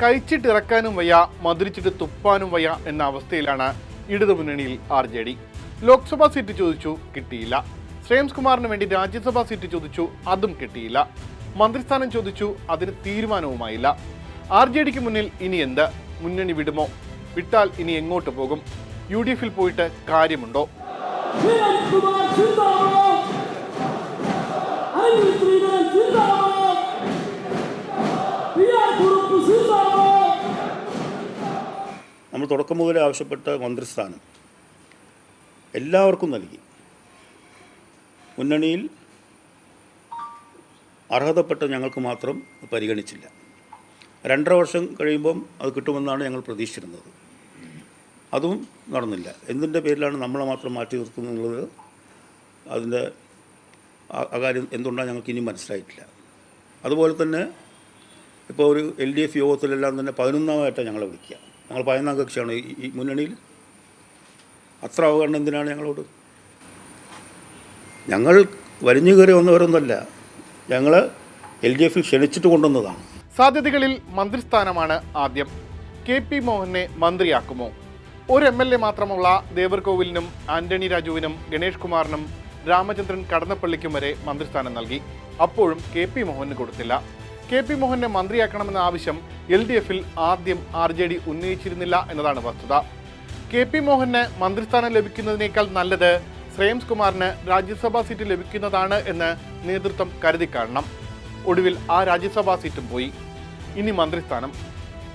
കഴിച്ചിട്ടിറക്കാനും വയ്യ മധുരിച്ചിട്ട് തുപ്പാനും വയ്യ എന്ന അവസ്ഥയിലാണ് ഇടതുമുന്നണിയിൽ R J D. Lok Sabha seat ചോദിച്ചു കിട്ടിയില്ല. ശ്രേംസ് കുമാറിന് വേണ്ടി രാജ്യസഭാ സീറ്റ് ചോദിച്ചു അതും കിട്ടിയില്ല. മന്ത്രിസ്ഥാനം ചോദിച്ചു അതിന് തീരുമാനവുമായില്ല. ആർ ജെ ഡിക്ക് മുന്നിൽ ഇനി എന്ത്? മുന്നണി വിടുമോ? വിട്ടാൽ ഇനി എങ്ങോട്ട് പോകും? യു ഡി എഫിൽ പോയിട്ട് കാര്യമുണ്ടോ? നമ്മൾ തുടക്കം മുതൽ ആവശ്യപ്പെട്ട മന്ത്രിസ്ഥാനം എല്ലാവർക്കും നൽകി. മുന്നണിയിൽ അർഹതപ്പെട്ട ഞങ്ങൾക്ക് മാത്രം പരിഗണിച്ചില്ല. രണ്ടര വർഷം കഴിയുമ്പം അത് കിട്ടുമെന്നാണ് ഞങ്ങൾ പ്രതീക്ഷിച്ചിരുന്നത്. അതും നടന്നില്ല. എന്തിന്റെ പേരിലാണ് നമ്മളെ മാത്രം മാറ്റി നിർത്തുന്നത്? അതിന്റെ അകാര്യം എന്തുകൊണ്ടാണ് ഞങ്ങൾക്ക് ഇനി മനസ്സിലായിട്ടില്ല. അതുപോലെ തന്നെ ഇപ്പോൾ ഒരു എൽ ഡി എഫ് യോഗത്തിലെല്ലാം തന്നെ പതിനൊന്നാമതായിട്ടാണ് ഞങ്ങളെ വിളിക്കുക. ഞങ്ങൾ പതിനൊന്നാം കക്ഷിയാണ്. ഈ മുന്നണിയിൽ. അത്ര അവഗണന എന്തിനാണ് ഞങ്ങളോട്? ഞങ്ങൾ വലിഞ്ഞു കയറി വന്നവരൊന്നുമല്ല. ഞങ്ങൾ എൽ ഡി എഫിൽ ക്ഷണിച്ചിട്ട് കൊണ്ടുവന്നതാണ്. സാധ്യതകളിൽ മന്ത്രിസ്ഥാനമാണ് ആദ്യം. കെ പി മോഹനെ മന്ത്രിയാക്കുമോ? ഒരു എം എൽ എ മാത്രമുള്ള ദേവർകോവിലിനും ആന്റണി രാജുവിനും ഗണേഷ് കുമാറിനും രാമചന്ദ്രൻ കടന്നപ്പള്ളിക്കും വരെ മന്ത്രിസ്ഥാനം നൽകി. അപ്പോഴും കെ പി മോഹന് കൊടുത്തില്ല. കെ പി മോഹനെ മന്ത്രിയാക്കണമെന്ന ആവശ്യം എൽ ഡി എഫിൽ ആദ്യം ആർ ജെ ഡി ഉന്നയിച്ചിരുന്നില്ല എന്നതാണ് വസ്തുത. കെ പി മോഹന് മന്ത്രിസ്ഥാനം ലഭിക്കുന്നതിനേക്കാൾ നല്ലത് ശ്രേംസ് കുമാറിന് രാജ്യസഭാ സീറ്റ് ലഭിക്കുന്നതാണ് എന്ന് നേതൃത്വം കരുതി കാണണം. ഒടുവിൽ ആ രാജ്യസഭാ സീറ്റും പോയി. ഇനി മന്ത്രിസ്ഥാനം.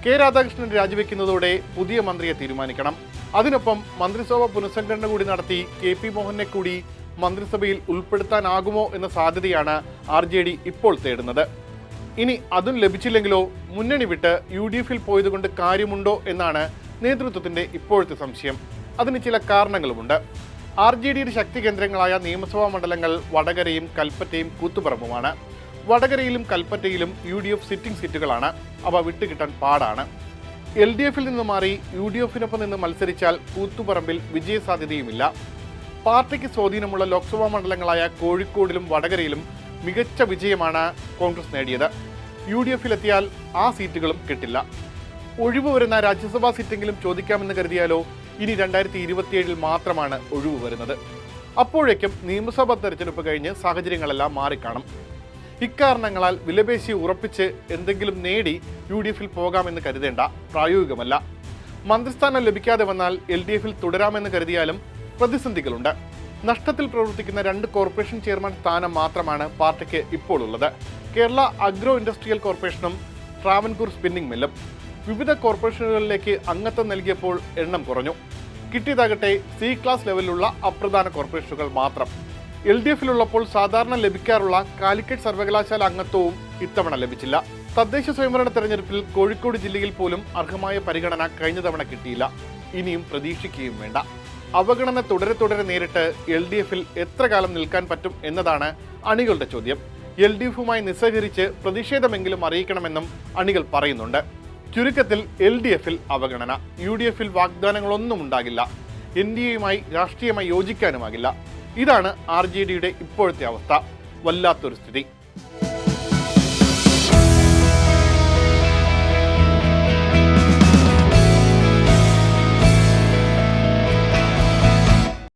കെ രാധാകൃഷ്ണൻ രാജിവെക്കുന്നതോടെ പുതിയ മന്ത്രിയെ തീരുമാനിക്കണം. അതിനൊപ്പം മന്ത്രിസഭ പുനഃസംഘടന കൂടി നടത്തി കെ പി മോഹനെ കൂടി മന്ത്രിസഭയിൽ ഉൾപ്പെടുത്താനാകുമോ എന്ന സാധ്യതയാണ് ആർ ഇപ്പോൾ തേടുന്നത്. ഇനി അതും ലഭിച്ചില്ലെങ്കിലോ മുന്നണി വിട്ട് യു ഡി എഫിൽ പോയതുകൊണ്ട് കാര്യമുണ്ടോ എന്നാണ് നേതൃത്വത്തിന്റെ ഇപ്പോഴത്തെ സംശയം. അതിന് ചില കാരണങ്ങളുമുണ്ട്. ആർ ജെ ഡിയുടെ ശക്തി കേന്ദ്രങ്ങളായ നിയമസഭാ മണ്ഡലങ്ങൾ വടകരയും കൽപ്പറ്റയും കൂത്തുപറമ്പുമാണ്. വടകരയിലും കൽപ്പറ്റയിലും യു ഡി എഫ് സിറ്റിംഗ് സീറ്റുകളാണ്. അവ വിട്ടുകിട്ടാൻ പാടാണ്. എൽ ഡി എഫിൽ നിന്ന് മാറി യു ഡി എഫിനൊപ്പം നിന്ന് മത്സരിച്ചാൽ കൂത്തുപറമ്പിൽ വിജയസാധ്യതയുമില്ല. പാർട്ടിക്ക് സ്വാധീനമുള്ള ലോക്സഭാ മണ്ഡലങ്ങളായ കോഴിക്കോടിലും വടകരയിലും മികച്ച വിജയമാണ് കോൺഗ്രസ് നേടിയത്. യു ഡി എഫിലെത്തിയാൽ ആ സീറ്റുകളും കിട്ടില്ല. ഒഴിവ് വരുന്ന രാജ്യസഭാ സീറ്റെങ്കിലും ചോദിക്കാമെന്ന് കരുതിയാലോ ഇനി രണ്ടായിരത്തി ഇരുപത്തിയേഴിൽ മാത്രമാണ് ഒഴിവ് വരുന്നത്. അപ്പോഴേക്കും നിയമസഭാ തെരഞ്ഞെടുപ്പ് കഴിഞ്ഞ് സാഹചര്യങ്ങളെല്ലാം മാറിക്കാണും. ഇക്കാരണങ്ങളാൽ വിലപേശി ഉറപ്പിച്ച് എന്തെങ്കിലും നേടി യു ഡി എഫിൽ പോകാമെന്ന് കരുതേണ്ട പ്രായോഗികമല്ല. മന്ത്രിസ്ഥാനം ലഭിക്കാതെ വന്നാൽ എൽ ഡി എഫിൽ തുടരാമെന്ന് കരുതിയാലും പ്രതിസന്ധികളുണ്ട്. നഷ്ടത്തിൽ പ്രവർത്തിക്കുന്ന രണ്ട് കോർപ്പറേഷൻ ചെയർമാൻ സ്ഥാനം മാത്രമാണ് പാർട്ടിക്ക് ഇപ്പോൾ ഉള്ളത് കേരള അഗ്രോ ഇൻഡസ്ട്രിയൽ കോർപ്പറേഷനും ട്രാവൻകൂർ സ്പിന്നിംഗ് മില്ലും വിവിധ കോർപ്പറേഷനുകളിലേക്ക് അംഗത്വം നൽകിയപ്പോൾ എണ്ണം കുറഞ്ഞു. കിട്ടിയതാകട്ടെ സി ക്ലാസ് ലെവലിലുള്ള അപ്രധാന കോർപ്പറേഷനുകൾ മാത്രം. എൽ ഡി എഫിലുള്ളപ്പോൾ സാധാരണ ലഭിക്കാറുള്ള കാലിക്കറ്റ് സർവകലാശാല അംഗത്വവും ഇത്തവണ ലഭിച്ചില്ല. തദ്ദേശ സ്വയംഭരണ തെരഞ്ഞെടുപ്പിൽ കോഴിക്കോട് ജില്ലയിൽ പോലും അർഹമായ പരിഗണന കഴിഞ്ഞ തവണ കിട്ടിയില്ല. ഇനിയും പ്രതീക്ഷിക്കുകയും വേണ്ട. അവഗണന തുടരെ തുടരെ നേരിട്ട് എൽ ഡി എഫിൽ എത്ര കാലം നിൽക്കാൻ പറ്റും എന്നതാണ് അണികളുടെ ചോദ്യം. എൽ ഡി എഫുമായി നിസ്സഹരിച്ച് പ്രതിഷേധമെങ്കിലും അറിയിക്കണമെന്നും അണികൾ പറയുന്നുണ്ട്. ചുരുക്കത്തിൽ എൽ ഡി എഫിൽ അവഗണന യു ഡി എഫിൽ വാഗ്ദാനങ്ങളൊന്നും ഉണ്ടാകില്ല. എൻ ഡി എയുമായി രാഷ്ട്രീയമായി യോജിക്കാനുമാകില്ല. ഇതാണ് ആർ ജെ ഡിയുടെ ഇപ്പോഴത്തെ അവസ്ഥ. വല്ലാത്തൊരു സ്ഥിതി.